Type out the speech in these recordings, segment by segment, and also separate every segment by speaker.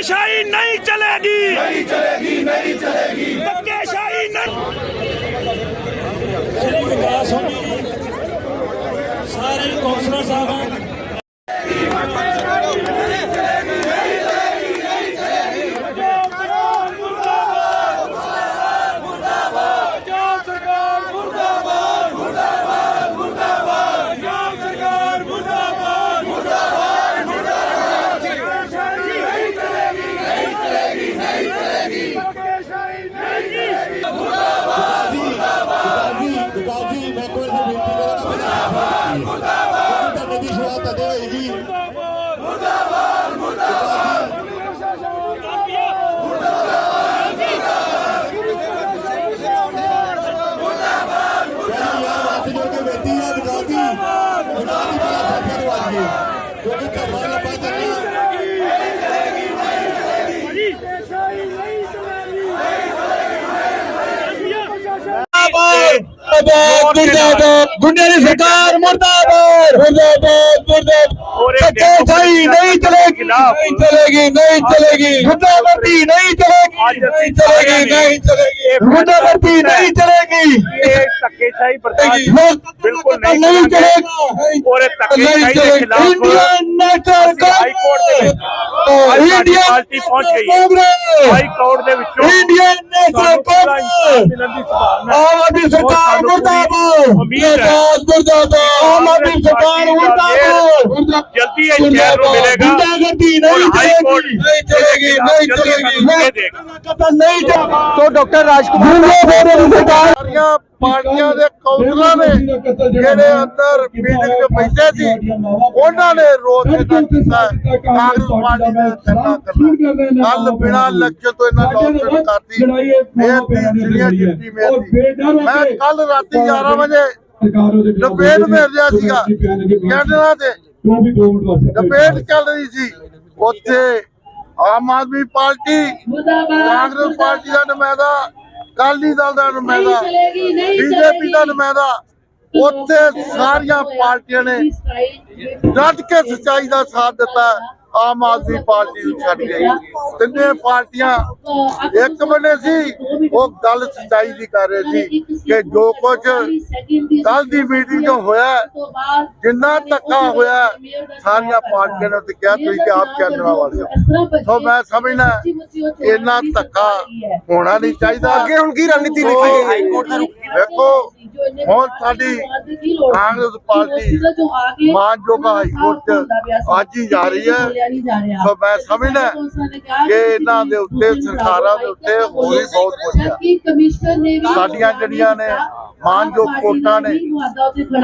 Speaker 1: ਧੱਕੇਸ਼ਾਹੀ ਨਹੀਂ ਚਲੇਗੀ। ਨਹੀਂ ਚਲੇਗੀ ਨਹੀਂ ਚਲੇਗੀ। ਧੱਕੇਸ਼ਾਹੀ ਨਹੀਂ
Speaker 2: ਸ੍ਰੀ ਵਿਕਾਸ ਹੋਣੀ। ਸਾਰੇ ਕੌਂਸਲਰ ਸਾਹਿਬਾਨ
Speaker 3: ਗੋਪਾਲ ਜੀ ਮੈਂ ਕੋਈ ਬੇਨਤੀ ਕਰਾਂਗਾ ਮੁਰਦਾਬਾਦ ਮੁਰਦਾਬਾਦ ਦੀ ਸ਼ੁਰੂਆਤ ਤਦੇ ਹੋਏਗੀ ਨੂੰ ਆਈਏ ਕਿਉਂਕਿ ਧਰਨਾ ਲੰਬਾ ਚੱਲਣਾ
Speaker 2: ਮੁਰਦਾਬਾਦ। ਮੁਰਦਾਬਾਦ ਗੁੰਡੇ ਦੀ ਸਰਕਾਰ ਮੁਰਦਾਬਾਦ। ਮੁਰਦਾਬਾਦ ਮੁਰਦਾਬਾਦ। ਸੱਚੇ ਸਹੀ ਨਹੀਂ ਚਲੇਗੀ ਨਹੀਂ ਚਲੇਗੀ ਨਹੀਂ ਚਲੇਗੀ। ਗੁੰਡਾਗਰਦੀ ਨਹੀਂ ਚਲੇਗੀ ਨਹੀਂ ਚਲੇਗੀ ਨਹੀਂ ਚਲੇਗੀ। ਗੁੰਡਾਗਰਦੀ ਨਹੀਂ ਚਲੇਗੀ।
Speaker 1: ਇਹ ਧੱਕੇਸ਼ਾਹੀ ਬਰਦਾਸ਼ਤ
Speaker 2: ਲੋਕ
Speaker 1: ਬਿਲਕੁਲ ਨਹੀਂ ਕਰਾਂਗੇ।
Speaker 2: ਚਲੇਗਾ
Speaker 1: ਔਰ ਇਹ ਧੱਕੇਸ਼ਾਹੀ ਦੇ ਖਿਲਾਫ
Speaker 2: ਇੰਡੀਅਨ ਨੈਸ਼ਨਲ
Speaker 1: ਅਸੀਂ ਹਾਈ ਕੋਰਟ ਦੇ ਵਿੱਚ ਸਾਡੀ ਪਾਰਟੀ ਪਹੁੰਚ ਗਈ। ਹੈ ਹਾਈ ਕੋਰਟ ਦੇ ਵਿੱਚੋਂ
Speaker 2: ਇੰਡੀਅਨ ਨੈਸ਼ਨਲ ਕਾਂਗਰਸ। ਆਮ ਆਦਮੀ ਸਰਕਾਰ ਮੁਰਦਾਬਾਦ
Speaker 1: ਹੈ।
Speaker 2: ਮੁਰਦਾਬਾਦ ਆਮ ਆਦਮੀ ਸਰਕਾਰ ਮੁਰਦਾਬਾਦ
Speaker 1: ਜਲਦੀ ਇਹ ਸ਼ਹਿਰ ਨੂੰ ਮਿਲੇਗਾ।
Speaker 2: ਗੁੰਡਾਗਰਦੀ ਨਹੀਂ
Speaker 1: ਔਰ ਹਾਈ ਕੋਰਟ
Speaker 2: ਚਲੇਗੀ। ਨਹੀਂ ਚਲੇਗੀ। ਨਹੀਂ ਚਲੇਗੀ। ਨਹੀਂ ਸੋ ਡਾਕਟਰ ਰਾਜਕੁਮਾਰ ਸਰਕਾਰ
Speaker 4: ਸਾਰੀਆਂ ਪਾਰਟੀਆਂ ਦੇ ਕੌਂਸਲਰਾਂ ਨੇ ਜਿਹੜੇ ਅੰਦਰ ਮੀਟਿੰਗ 'ਚ ਬੈਠੇ ਸੀ ਉਹਨਾਂ ਨੇ ਰੋਸ ਕੀਤਾ ਹੈ। ਕਾਂਗਰਸ ਪਾਰਟੀ ਨੇ ਧਰਨਾ ਕਰਨਾ ਕੱਲ ਬਿਨਾਂ ਇਲੈਕਸ਼ਨ ਤੋਂ ਇਹਨਾਂ ਨੌਕਰੀ ਕਰਤੀ ਮੇਅਰ ਦੀ ਸੀਨੀਅਰ ਡਿਪਟੀ ਮੇਅਰ ਦੀ ਮੈਂ ਕੱਲ ਰਾਤੀ 11 ਵਜੇ ਡਿਬੇਟ ਮਿਲ ਰਿਹਾ ਸੀਗਾ। ਕੈਂਡਲਾਂ ਤੇ ਡਿਬੇਟ ਚੱਲ ਰਹੀ ਸੀ। ਉੱਥੇ ਆਮ ਆਦਮੀ ਪਾਰਟੀ ਕਾਂਗਰਸ ਪਾਰਟੀ ਦਾ ਨੁਮਾਇੰਦਾ ਅਕਾਲੀ ਦਲ ਦਾ ਨੁਮਾਇੰਦਾ ਬੀਜੇਪੀ ਦਾ ਨੁਮਾਇੰਦਾ ਉੱਥੇ ਸਾਰੀਆਂ ਪਾਰਟੀਆਂ ਨੇ ਡਟ ਕੇ ਸੱਚਾਈ ਦਾ ਸਾਥ ਦਿੱਤਾ। ਆਮ ਆਦਮੀ ਪਾਰਟੀ ਨੂੰ ਛੱਡ ਗਈ ਤਿੰਨੇ ਪਾਰਟੀਆਂ ਇੱਕ ਬੰਨੇ ਸੀ ਉਹ ਗੱਲ ਸੱਚਾਈ ਦੀ ਕਰ ਰਹੇ ਸੀ ਕਿ ਜੋ ਕੁਝ ਕੱਲ ਦੀ ਮੀਟਿੰਗ 'ਚ ਹੋਇਆ ਜਿੰਨਾ ਧੱਕਾ ਹੋਇਆ ਸਾਰੀਆਂ ਪਾਰਟੀਆਂ ਨੇ ਤੇ ਕਿਹਾ ਤੁਸੀਂ ਕਿ ਆਪ ਚੱਲਣਾ ਵਾਲੇ ਹੋ। ਸੋ ਮੈਂ ਸਮਝਣਾ ਇੰਨਾ ਧੱਕਾ ਹੋਣਾ ਨਹੀਂ ਚਾਹੀਦਾ। ਅੱਗੇ ਹੁਣ ਕੀ ਰਣਨੀਤੀ ਲਿਖੀ ਗਈ ਹਾਈ ਕੋਰਟ ਦਾ ਵੇਖੋ ਹੁਣ ਸਾਡੀ ਕਾਂਗਰਸ ਪਾਰਟੀ ਮਾਨਯੋਗ ਹਾਈ ਕੋਰਟ 'ਚ ਅੱਜ ਹੀ ਜਾ ਰਹੀ ਹੈ। ਸੋ ਮੈਂ ਸਮਝਦਾ ਕਿ ਇਹਨਾਂ ਦੇ ਉੱਤੇ ਸਰਕਾਰਾਂ ਦੇ ਉੱਤੇ ਵੀ ਬਹੁਤ ਕੁਝ ਹੈ। ਸਾਡੀਆਂ ਜਿਹੜੀਆਂ ਨੇ ਮਾਨਯੋਗ ਕੋਰਟਾਂ ਨੇ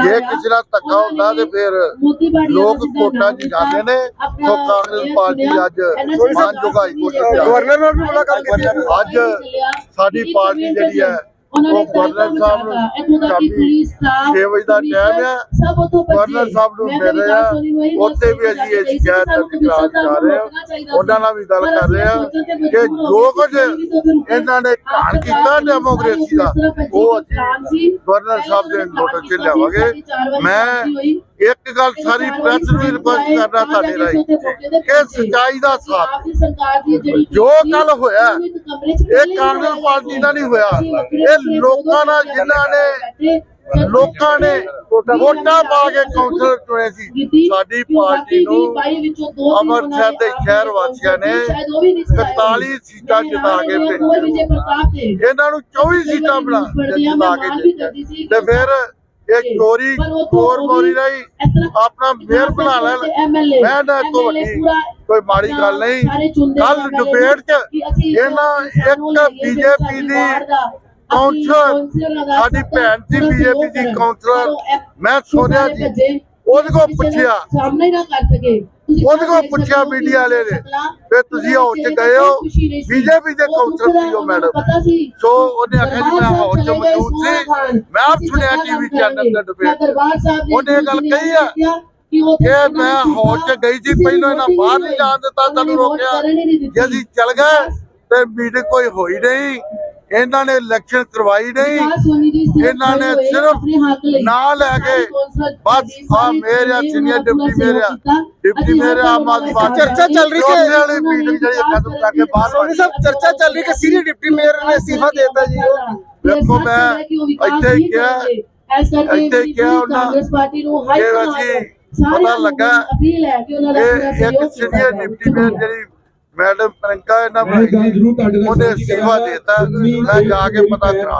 Speaker 4: ਜੇ ਕਿਸੇ ਦਾ ਧੱਕਾ ਹੁੰਦਾ ਤੇ ਫਿਰ ਲੋਕ ਕੋਰਟਾਂ 'ਚ ਜਾਂਦੇ ਨੇ। ਸੋ ਕਾਂਗਰਸ ਪਾਰਟੀ ਅੱਜ ਮਾਨਯੋਗ ਹਾਈ ਕੋਰਟ ਜਾ ਗਵਰਨਰ ਨਾਲ ਵੀ ਮੁਲਾਕਾਤ ਕੀਤੀ ਅੱਜ ਸਾਡੀ ਪਾਰਟੀ ਜਿਹੜੀ ਹੈ ਉਹ ਗਵਰਨਰ ਸਾਹਿਬ ਨੂੰ ਸ਼ਾਮੀ 6 ਵਜੇ ਦਾ ਟਾਈਮ ਹੈ ਗਵਰਨਰ ਸਾਹਿਬ ਨੂੰ ਮਿਲ ਰਹੇ। ਆ ਉੱਥੇ ਵੀ ਅਸੀਂ ਇਹ ਸ਼ਿਕਾਇਤ ਦਰਜ ਕਰਾ ਕੇ ਰਹੇ ਹਾਂ। ਉਹਨਾਂ ਨਾਲ ਵੀ ਗੱਲ ਕਰ ਰਹੇ ਹਾਂ ਕਿ ਜੋ ਕੁਝ ਇਹਨਾਂ ਨੇ ਘਾਣ ਕੀਤਾ ਡੈਮੋਕ੍ਰੇਸੀ ਦਾ। ਉਹ ਅਸੀਂ ਗਵਰਨਰ ਸਾਹਿਬ ਦੇ ਨੋਟਿਸ 'ਚ ਲਿਆਵਾਂਗੇ। ਮੈਂ ਇੱਕ ਗੱਲ ਸਾਰੀ ਪ੍ਰੈਸ ਨੂੰ ਰਿਕੁਐਸਟ ਕਰਨਾ ਤੁਹਾਡੇ ਰਾਹੀਂ ਕਿ ਸਚਾਈ ਦਾ ਸਾਥ। ਜੋ ਕੱਲ ਹੋਇਆ ਇਹ ਕਾਂਗਰਸ ਪਾਰਟੀ ਨਾਲ ਨਹੀਂ ਹੋਇਆ। ਇਹ ਲੋਕਾਂ ਨਾਲ ਜਿਨ੍ਹਾਂ ਨੇ ਲੋਕਾਂ ਨੇ ਵੋਟਾਂ ਪਾ ਕੇ ਕੌਂਸਲਰ ਚੁਣੇ ਸੀ। ਸਾਡੀ ਪਾਰਟੀ ਨੂੰ ਅੰਮ੍ਰਿਤਸਰ ਦੇ ਸ਼ਹਿਰ ਵਾਸੀਆਂ ਨੇ 41 ਸੀਟਾਂ ਜਿਤਾ ਕੇ ਭੇਜੀਆਂ। ਇਹਨਾਂ ਨੂੰ 24 ਸੀਟਾਂ ਬਣਾ ਜਿਤਾ ਕੇ ਤੇ ਫਿਰ ਇਹ ਚੋਰੀ, ਚੋਰ ਮੋਰੀ ਰਹੀ ਆਪਣਾ ਮੇਅਰ ਬਣਾ ਲੈਣ। ਮੈਂ ਨਾ ਤੋਂ ਵੱਡੀ ਕੋਈ ਮਾੜੀ ਗੱਲ ਨਹੀਂ। ਕੱਲ ਡਿਬੇਟ 'ਚ ਇਹਨਾਂ ਇੱਕ ਬੀਜੇਪੀ ਦੀ ਕਾਉਂਸਲਰ ਸਾਡੀ ਭੈਣ ਸੀ ਬੀਜੇਪੀ ਦੀ ਕਾਉਂਸਲਰ ਮੈਂ ਸੁਣਿਆ ਸੀ ਉਹਦੇ ਕੋਲ ਪੁੱਛਿਆ।
Speaker 5: ਸਾਹਮਣੇ ਨਾ ਕਰ ਸਕੇ।
Speaker 4: ਉਹਦੇ ਕੋਲ ਪੁੱਛਿਆ ਮੀਡੀਆ ਵਾਲੇ ਨੇ। ਵੀ ਤੁਸੀਂ ਹਾਊਸ 'ਚ ਗਏ ਹੋ। ਬੀਜੇਪੀ ਦੇ ਕਾਉਂਸਲਰ ਸੀ ਉਹ ਮੈਡਮ ਸੋ। ਉਹਨੇ ਆਖਿਆ ਜੀ ਮੈਂ ਹਾਊਸ 'ਚ ਮੌਜੂਦ ਸੀ। ਮੈਂ ਆਪ ਸੁਣਿਆ ਟੀਵੀ ਚੈਨਲ ਤੇ ਡਿਬੇਟ ਉਹਨੇ ਇਹ ਗੱਲ ਕਹੀ ਆ ਕਿ ਮੈਂ ਹਾਊਸ 'ਚ ਗਈ ਸੀ ਪਹਿਲਾਂ ਇਹਨਾਂ ਬਾਹਰ ਨਹੀਂ ਜਾਣ ਦਿੱਤਾ ਸਾਨੂੰ ਰੋਕਿਆ। ਜੇ ਅਸੀਂ ਚੱਲ ਗਏ ਤੇ ਮੀਟਿੰਗ ਕੋਈ ਹੋਈ ਨਹੀਂ। ਇਹਨਾਂ ਨੇ ਇਲੈਕਸ਼ਨ ਕਰਵਾਈ ਨਹੀਂ। ਇਹਨਾਂ ਨੇ ਸਿਰਫ ਨਾਂ ਲੈ ਕੇ ਬਸ ਆ ਮੇਰੇ ਸੀਨੀਅਰ ਡਿਪਟੀ ਮੇਰੇ। ਡਿਪਟੀ ਮੇਰੇ ਆਮ ਆਦਮੀ ਪਾਰਟੀ
Speaker 5: ਚਰਚਾ ਚੱਲ ਰਹੀ
Speaker 4: ਹੈ। ਵਾਲੀ ਮੀਟਿੰਗ ਜਿਹੜੀ ਖਤਮ ਕਰਕੇ ਬਾਹਰ
Speaker 5: ਸੋਨੀ ਸਾਹਿਬ ਚਰਚਾ ਚੱਲ ਰਹੀ ਕਿ ਸੀਨੀਅਰ ਡਿਪਟੀ ਮੇਅਰ ਨੇ ਅਸਤੀਫਾ ਦਿੱਤਾ ਜੀ।
Speaker 4: ਵੇਖੋ ਮੈਂ ਇੱਥੇ ਹੀ ਕਿਹਾ ਇੱਥੇ ਕਿਹਾ ਉਹਨਾਂ
Speaker 5: ਕਾਂਗਰਸ ਪਾਰਟੀ ਨੂੰ ਹਾਈ
Speaker 4: ਪਤਾ ਲੱਗਾ
Speaker 5: ਅਪੀਲ ਹੈ ਕਿ ਉਹਨਾਂ ਦਾ
Speaker 4: ਇੱਕ ਸੀਨੀਅਰ ਡਿਪਟੀ ਮੇਅਰ ਜਿਹੜੀ ਮੈਡਮ ਪ੍ਰਿੰਕਾ ਇਹਨਾਂ ਉਹਨੇ
Speaker 2: ਕਰਾਂਗਾ।
Speaker 4: ਦੇਤਾ ਮੈਂ ਜਾ ਕੇ ਪਤਾ ਕਰਾ